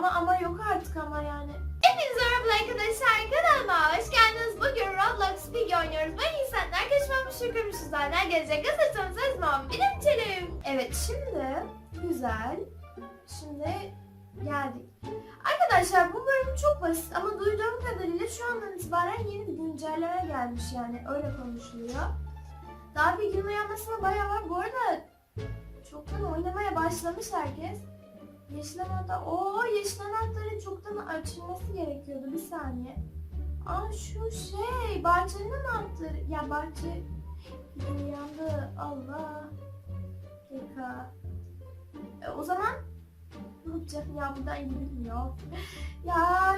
ama ama yok artık ama yani. Hepinize merhaba arkadaşlar kanalıma hoş geldiniz. Bugün Roblox Piggy oynuyoruz. Ben insanlar geçmemiş şükürmüşüz hala gelecek. Hazırsanız zaman benim içelim. Evet şimdi güzel. Şimdi geldik. Arkadaşlar bu bölüm çok basit ama duyduğum kadarıyla şu andan itibaren yeni bir güncelleme gelmiş yani öyle konuşuluyor. Daha bir gün uyanmasına bayağı var. Bu arada çoktan oynamaya başlamış herkes. Yeşil anahtar. Oo yeşil anahtarı çoktan açılması gerekiyordu. Bir saniye. Aa şu şey bahçenin anahtarı. Ya bahçe uyandı. Allah. Dakika. E, o zaman ne yapacağım ya buradan gidilmiyor. ya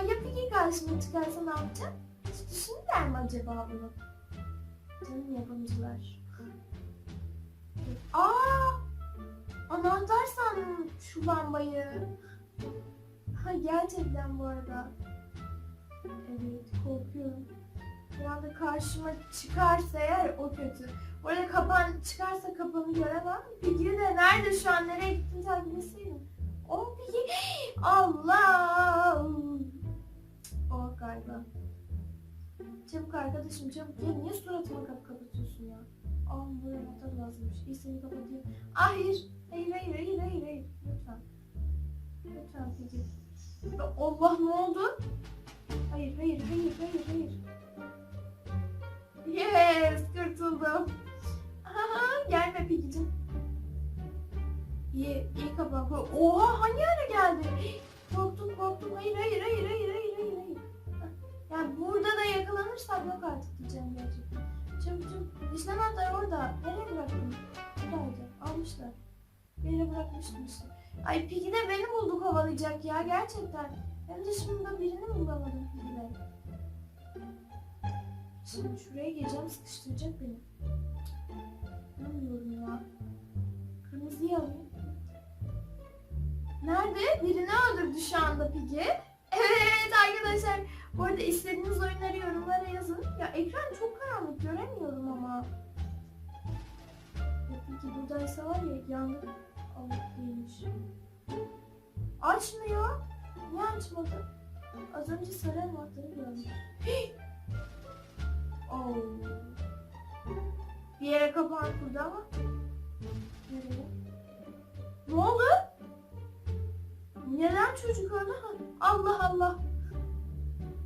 ya Piggy karşıma çıkarsa ne yapacağım? Hiç düşünürler mi acaba bunu? Canım yapımcılar. Aa! Anahtar sandım şu lambayı. Ha gerçekten bu arada. Evet korkuyorum. Bir anda karşıma çıkarsa eğer o kötü. Bu arada kapan çıkarsa kapanı göremem. Piggy de nerede şu an nereye gittiğini takip etseydim. O Piggy. Allah. O galiba. Çabuk arkadaşım çabuk gel. Niye suratıma kap kapatıyorsun ya? Aa buraya anahtar lazımmış. İyi seni kapatayım. Ah, Hayır. Hayır hayır hayır hayır hayır. Lütfen. Lütfen. Ya Allah ne oldu? Hayır hayır hayır hayır hayır. Yes kurtuldum. Aha, gelme Piggy'cim. İyi iyi kapan. Oha hangi ara geldi? Bırakmıştım işte. Ay Piggy de beni buldu kovalayacak ya gerçekten. Hem de de birini bulamadım Piggy'de. Şimdi şuraya geleceğim sıkıştıracak beni. Bilmiyorum ya. Kırmızıyı alayım. Nerede? Birini öldürdü şu anda Piggy. Evet arkadaşlar. Bu arada istediğiniz oyunları yorumlara yazın. Ya ekran çok karanlık göremiyorum ama. Piggy buradaysa var ya yandık. Açmıyor. Niye açmadı? Az önce sarı anahtarı gördüm. oh. Bir yere kapan kurdu ama. Nereye? Ne oldu? Neden çocuk öldü? Allah Allah.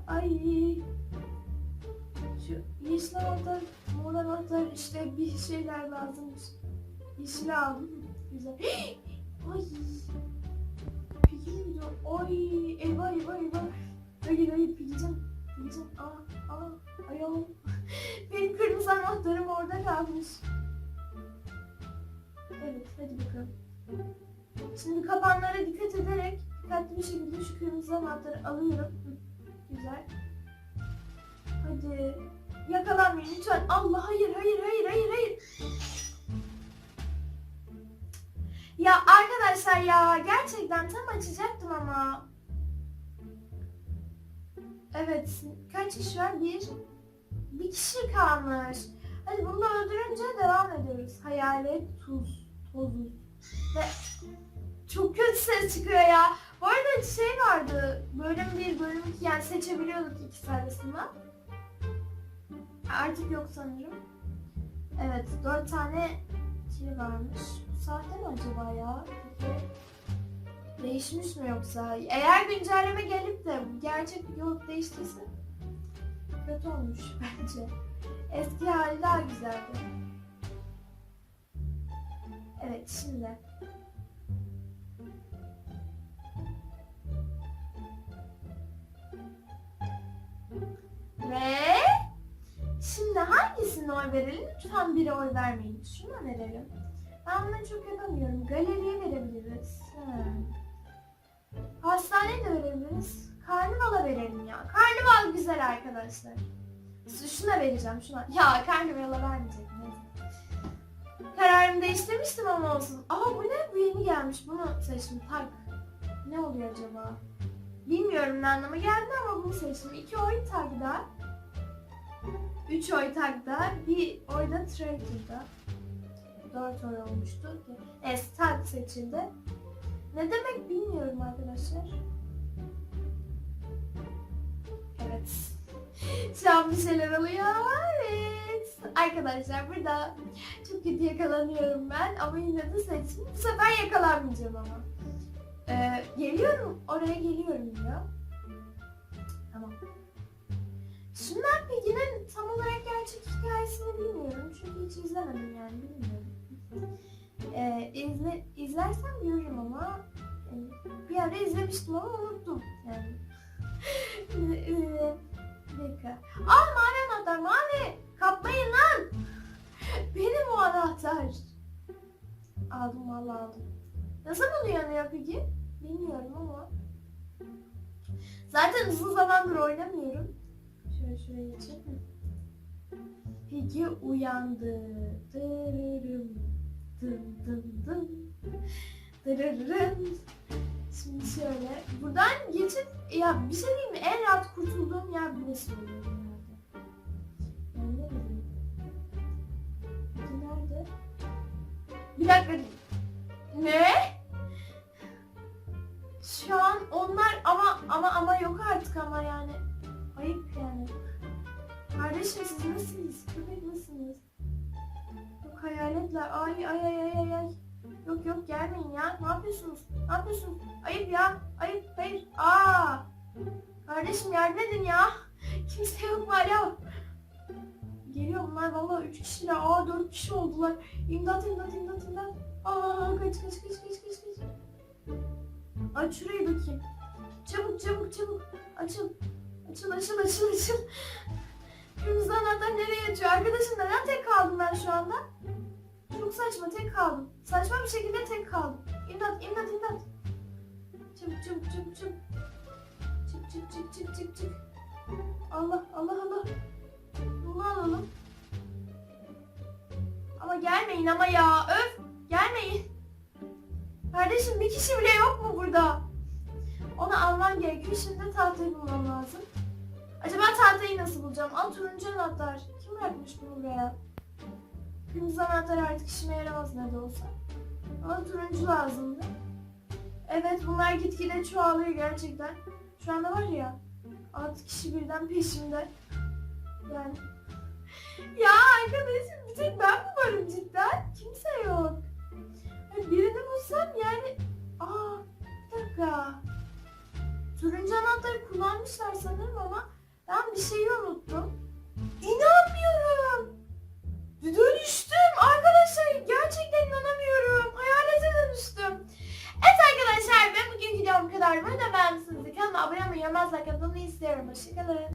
Ay. Şu yeşil anahtar, mor anahtar işte bir şeyler lazımmış. Yeşil aldım. Güzel. Ay. Peki mi? Ay eyvah eyvah eyvah. Hayır hayır pigeceğim. Pigeceğim. Aa ayağım. Benim kırmızı anahtarım orada kalmış. Evet hadi bakalım. Şimdi kapanlara dikkat ederek dikkatli bir şekilde şu kırmızı anahtarı alıyorum. Güzel. Hadi. Yakalanmayın lütfen. Allah hayır hayır hayır hayır hayır. Ya arkadaşlar ya gerçekten tam açacaktım ama. Evet kaç kişi var? Bir. Bir kişi kalmış. Hadi bunu da öldürünce devam ediyoruz. Hayalet tuz. Tozuz. Ve çok kötü ses çıkıyor ya. Bu arada şey vardı. Bölüm 1, bölüm 2 yani seçebiliyorduk ikisi arasında. Artık yok sanırım. Evet, 4 tane varmış. Bu sahte mi acaba ya? Değişmiş mi yoksa? Eğer güncelleme gelip de gerçek olup değiştiyse kötü olmuş bence. Eski hali daha güzeldi. Evet şimdi. birisine oy verelim, lütfen biri oy vermeyin. Şunu önerelim. Ben bunu çok yapamıyorum. Galeriye verebiliriz. Hmm. Hastaneye de verebiliriz. Karnivala verelim ya. Karnival güzel arkadaşlar. Şuna vereceğim şuna. Ya karnivala vermeyecek. Kararımı değiştirmiştim ama olsun. Aa bu ne? Bu yeni gelmiş. Bunu seçtim. Tak. Ne oluyor acaba? Bilmiyorum ne anlama geldi ama bunu seçtim. İki oyun tak daha. 3 oy takta, 1 oy da Traitor'da. 4 oy olmuştu. E, Stark seçildi. Ne demek bilmiyorum arkadaşlar. Evet. Şu an bir şeyler oluyor. Evet. Arkadaşlar burada çok kötü yakalanıyorum ben ama yine de seçtim. Bu sefer yakalanmayacağım ama. Ee, geliyorum. Oraya geliyorum ya. Şunlar Piggy'nin tam olarak gerçek hikayesini bilmiyorum. Çünkü hiç izlemedim yani bilmiyorum. Ee, izle, izlersem görürüm ama e, bir ara izlemiştim ama unuttum yani. Ee, bir dakika. Aa mavi anahtar mavi. Kapmayın lan. Benim o anahtar. Aldım valla aldım. Nasıl buluyor Piggy? Bilmiyorum ama. Zaten uzun zamandır oynamıyorum. Şöyle şuraya geçeyim. Piggy uyandı. Dırırım. Dım dım dım. Dırırım. Şimdi şöyle. Buradan geçip ya bir şey diyeyim mi? En rahat kurtulduğum yer burası oluyor. Piggy nerede? Bir dakika. Ne? Kardeşim siz nasılsınız? Köpek misiniz? Yok hayaletler. Ay ay ay ay ay. Yok yok gelmeyin ya. Ne yapıyorsunuz? Ne yapıyorsunuz? Ayıp ya. Ayıp hayır. Aa. Kardeşim yardım edin ya. Kimse yok mu alo? Geliyor bunlar vallahi üç kişiler. Aa dört kişi oldular. İmdat imdat imdat imdat. Aa kaç kaç kaç kaç kaç kaç. Aç şurayı bakayım. Çabuk çabuk çabuk. Açıl. Açıl açıl açıl açıl. Kırmızı anahtar nereye açıyor? Arkadaşım neden tek kaldım ben şu anda? Çok saçma tek kaldım. Saçma bir şekilde tek kaldım. İmdat imdat imdat. Çabuk çabuk çabuk çabuk. Çık çık çık çık çık çık. Allah Allah Allah. Bunu alalım. Ama gelmeyin ama ya. Öf. Gelmeyin. Kardeşim bir kişi bile yok mu burada? Onu alman gerekiyor. Şimdi tahtayı bulmam lazım. Tahtayı nasıl bulacağım? Al turuncu anahtar. Kim bırakmış bunu buraya? Kırmızı anahtar artık işime yaramaz ne de olsa. Ama turuncu lazımdı. Evet bunlar gitgide çoğalıyor gerçekten. Şu anda var ya 6 kişi birden peşimde. Yani. Ya arkadaşım bir tek ben mi varım cidden? Kimse yok. Ya birini bulsam yani... Aa bir dakika. Turuncu anahtarı kullanmışlar sanırım ama ben bir şeyi unuttum. İnanmıyorum. Dönüştüm arkadaşlar. Gerçekten inanamıyorum. Hayalete dönüştüm. Evet arkadaşlar ben bugün videom bu kadar. Bunu da beğendiyseniz kanalıma abone olmayı, yorumlar, like atmayı istiyorum. Hoşçakalın.